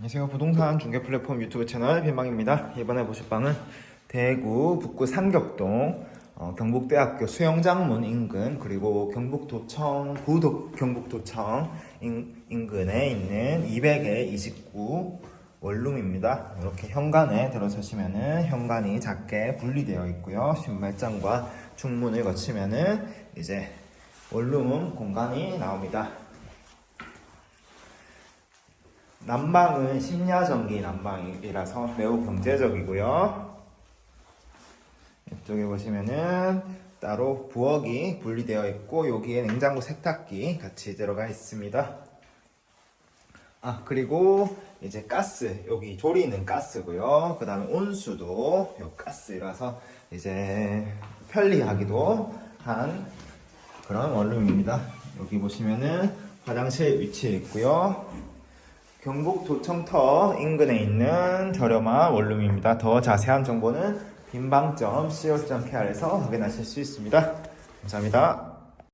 안녕하세요. 부동산 중개 플랫폼 유튜브 채널 빈방입니다. 이번에 보실 방은 대구 북구 삼격동 어, 경북대학교 수영장문 인근 그리고 경북도청 구도 경북도청 인, 인근에 있는 200에 29 원룸입니다. 이렇게 현관에 들어서시면은 현관이 작게 분리되어 있고요. 신발장과 중문을 거치면은 이제 원룸 공간이 나옵니다. 난방은 심야 전기 난방이라서 매우 경제적이고요. 이쪽에 보시면은 따로 부엌이 분리되어 있고 여기에 냉장고 세탁기 같이 들어가 있습니다. 아 그리고 이제 가스 여기 조리는 가스고요. 그 다음에 온수도 요 가스라서 이제 편리하기도 한 그런 원룸입니다. 여기 보시면은 화장실 위치해 있고요. 경북 도청터 인근에 있는 저렴한 원룸입니다. 더 자세한 정보는 빈방점 co.kr에서 확인하실 수 있습니다. 감사합니다.